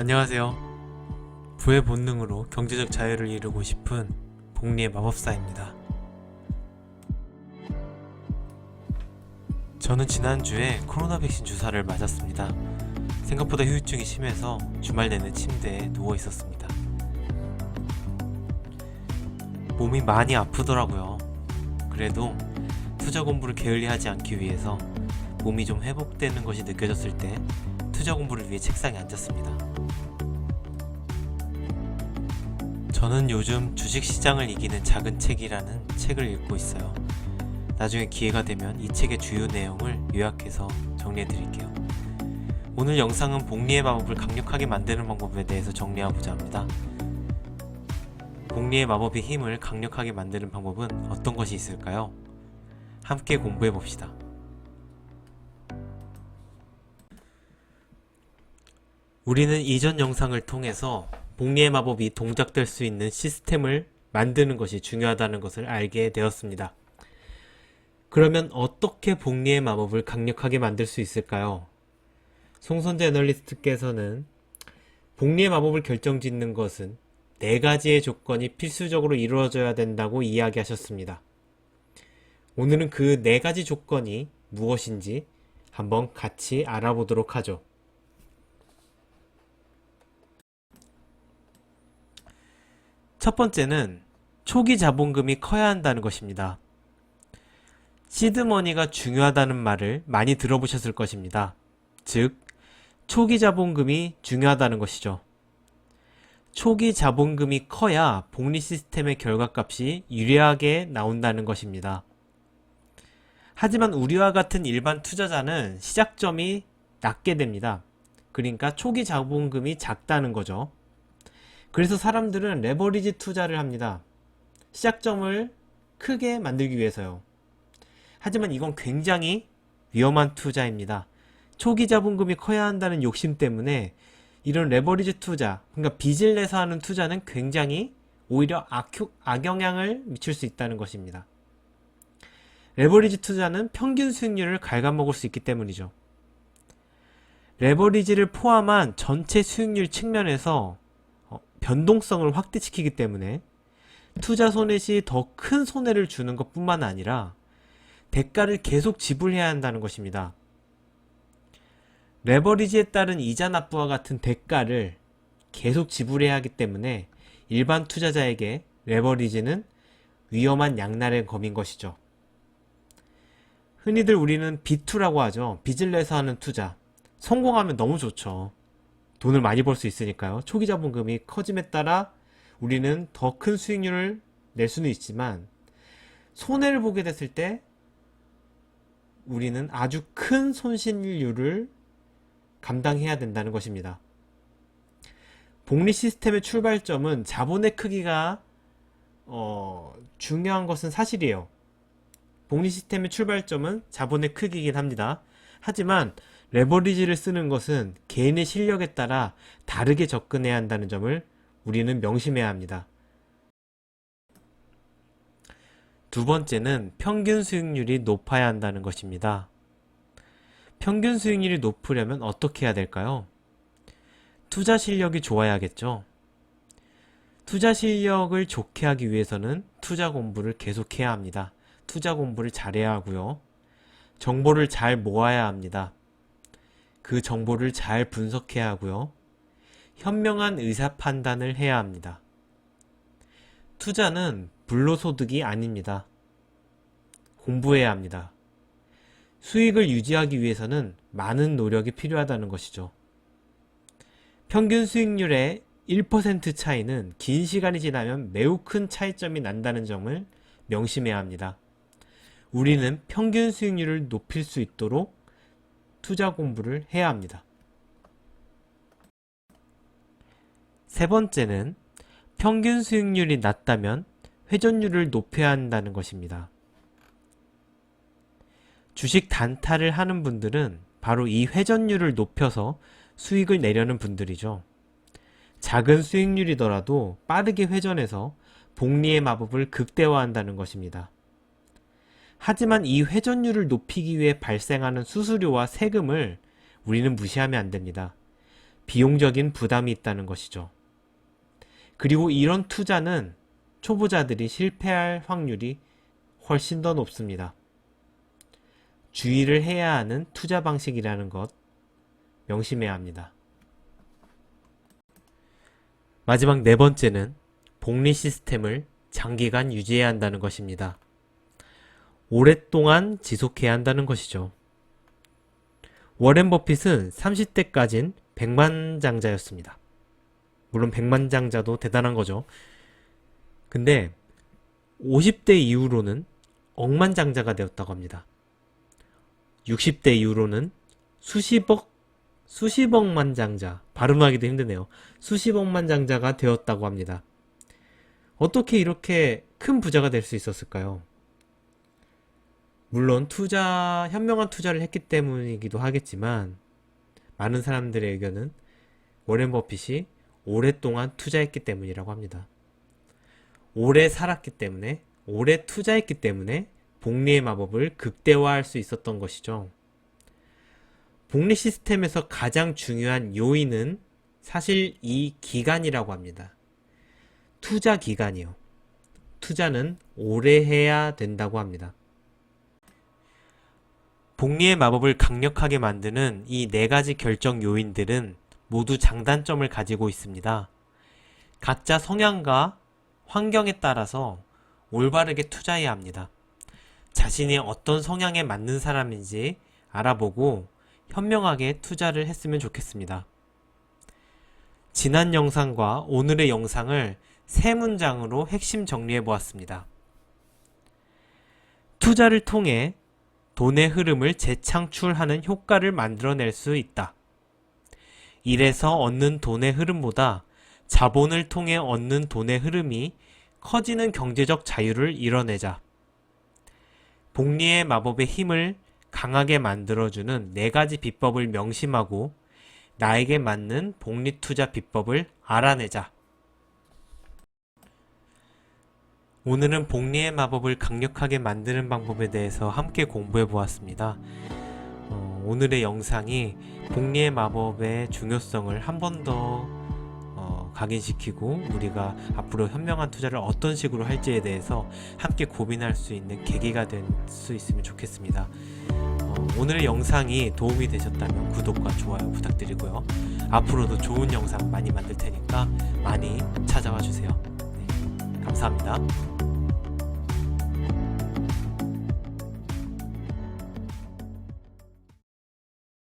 안녕하세요. 부의 본능으로 경제적 자유를 이루고 싶은 복리의 마법사입니다. 저는 지난주에 코로나 백신 주사를 맞았습니다. 생각보다 후유증이 심해서 주말 내내 침대에 누워 있었습니다. 몸이 많이 아프더라고요. 그래도 투자 공부를 게을리 하지 않기 위해서 몸이 좀 회복되는 것이 느껴졌을 때 투자 공부를 위해 책상에 앉았습니다. 저는 요즘 주식시장을 이기는 작은 책이라는 책을 읽고 있어요. 나중에 기회가 되면 이 책의 주요 내용을 요약해서 정리해 드릴게요. 오늘 영상은 복리의 마법을 강력하게 만드는 방법에 대해서 정리하고자 합니다. 복리의 마법의 힘을 강력하게 만드는 방법은 어떤 것이 있을까요? 함께 공부해 봅시다. 우리는 이전 영상을 통해서 복리의 마법이 동작될 수 있는 시스템을 만드는 것이 중요하다는 것을 알게 되었습니다. 그러면 어떻게 복리의 마법을 강력하게 만들 수 있을까요? 송선재 애널리스트께서는 복리의 마법을 결정짓는 것은 네 가지의 조건이 필수적으로 이루어져야 된다고 이야기하셨습니다. 오늘은 그 네 가지 조건이 무엇인지 한번 같이 알아보도록 하죠. 첫 번째는 초기 자본금이 커야 한다는 것입니다. 시드머니가 중요하다는 말을 많이 들어보셨을 것입니다. 즉, 초기 자본금이 중요하다는 것이죠. 초기 자본금이 커야 복리 시스템의 결과값이 유리하게 나온다는 것입니다. 하지만 우리와 같은 일반 투자자는 시작점이 낮게 됩니다. 그러니까 초기 자본금이 작다는 거죠. 그래서 사람들은 레버리지 투자를 합니다. 시작점을 크게 만들기 위해서요. 하지만 이건 굉장히 위험한 투자입니다. 초기 자본금이 커야 한다는 욕심 때문에 이런 레버리지 투자, 그러니까 빚을 내서 하는 투자는 굉장히 오히려 악효, 악영향을 미칠 수 있다는 것입니다. 레버리지 투자는 평균 수익률을 갉아먹을 수 있기 때문이죠. 레버리지를 포함한 전체 수익률 측면에서 어, 변동성을 확대시키기 때문에 투자 손해 시 더 큰 손해를 주는 것 뿐만 아니라 대가를 계속 지불해야 한다는 것입니다. 레버리지에 따른 이자 납부와 같은 대가를 계속 지불해야 하기 때문에 일반 투자자에게 레버리지는 위험한 양날의 검인 것이죠. 흔히들 우리는 B2라고 하죠. 빚을 내서 하는 투자. 성공하면 너무 좋죠. 돈을 많이 벌 수 있으니까요. 초기 자본금이 커짐에 따라 우리는 더 큰 수익률을 낼 수는 있지만 손해를 보게 됐을 때 우리는 아주 큰 손실률을 감당해야 된다는 것입니다. 복리 시스템의 출발점은 자본의 크기가 어, 중요한 것은 사실이에요. 복리 시스템의 출발점은 자본의 크기이긴 합니다. 하지만 레버리지를 쓰는 것은 개인의 실력에 따라 다르게 접근해야 한다는 점을 우리는 명심해야 합니다. 두 번째는 평균 수익률이 높아야 한다는 것입니다. 평균 수익률이 높으려면 어떻게 해야 될까요? 투자 실력이 좋아야겠죠. 투자 실력을 좋게 하기 위해서는 투자 공부를 계속해야 합니다. 투자 공부를 잘해야 하고요. 정보를 잘 모아야 합니다. 그 정보를 잘 분석해야 하고요. 현명한 의사 판단을 해야 합니다. 투자는 불로소득이 아닙니다. 공부해야 합니다. 수익을 유지하기 위해서는 많은 노력이 필요하다는 것이죠. 평균 수익률의 1% 차이는 긴 시간이 지나면 매우 큰 차이점이 난다는 점을 명심해야 합니다. 우리는 평균 수익률을 높일 수 있도록 투자 공부를 해야 합니다. 세 번째는 평균 수익률이 낮다면 회전율을 높여야 한다는 것입니다. 주식 단타를 하는 분들은 바로 이 회전율을 높여서 수익을 내려는 분들이죠. 작은 수익률이더라도 빠르게 회전해서 복리의 마법을 극대화한다는 것입니다. 하지만 이 회전율을 높이기 위해 발생하는 수수료와 세금을 우리는 무시하면 안 됩니다. 비용적인 부담이 있다는 것이죠. 그리고 이런 투자는 초보자들이 실패할 확률이 훨씬 더 높습니다. 주의를 해야 하는 투자 방식이라는 것 명심해야 합니다. 마지막 네 번째는 복리 시스템을 장기간 유지해야 한다는 것입니다. 오랫동안 지속해야 한다는 것이죠. 워렌 버핏은 30대까진 백만장자였습니다. 물론 백만장자도 대단한 거죠. 근데 50대 이후로는 억만장자가 되었다고 합니다. 60대 이후로는 수십억, 수십억만 장자, 발음하기도 힘드네요. 수십억만 장자가 되었다고 합니다. 어떻게 이렇게 큰 부자가 될 수 있었을까요? 물론 투자, 현명한 투자를 했기 때문이기도 하겠지만, 많은 사람들의 의견은 워렌 버핏이 오랫동안 투자했기 때문이라고 합니다. 오래 살았기 때문에, 오래 투자했기 때문에 복리의 마법을 극대화할 수 있었던 것이죠. 복리 시스템에서 가장 중요한 요인은 사실 이 기간이라고 합니다. 투자 기간이요. 투자는 오래 해야 된다고 합니다. 복리의 마법을 강력하게 만드는 이 네 가지 결정 요인들은 모두 장단점을 가지고 있습니다. 각자 성향과 환경에 따라서 올바르게 투자해야 합니다. 자신이 어떤 성향에 맞는 사람인지 알아보고 현명하게 투자를 했으면 좋겠습니다. 지난 영상과 오늘의 영상을 세 문장으로 핵심 정리해 보았습니다. 투자를 통해 돈의 흐름을 재창출하는 효과를 만들어낼 수 있다. 이래서 얻는 돈의 흐름보다 자본을 통해 얻는 돈의 흐름이 커지는 경제적 자유를 이뤄내자. 복리의 마법의 힘을 강하게 만들어주는 네 가지 비법을 명심하고 나에게 맞는 복리 투자 비법을 알아내자. 오늘은 복리의 마법을 강력하게 만드는 방법에 대해서 함께 공부해 보았습니다. 어, 오늘의 영상이 복리의 마법의 중요성을 한 번더 어, 각인시키고 우리가 앞으로 현명한 투자를 어떤 식으로 할지에 대해서 함께 고민할 수 있는 계기가 될 수 있으면 좋겠습니다. 어, 오늘의 영상이 도움이 되셨다면 구독과 좋아요 부탁드리고요. 앞으로도 좋은 영상 많이 만들 테니까 많이 찾아와 주세요. 네, 감사합니다.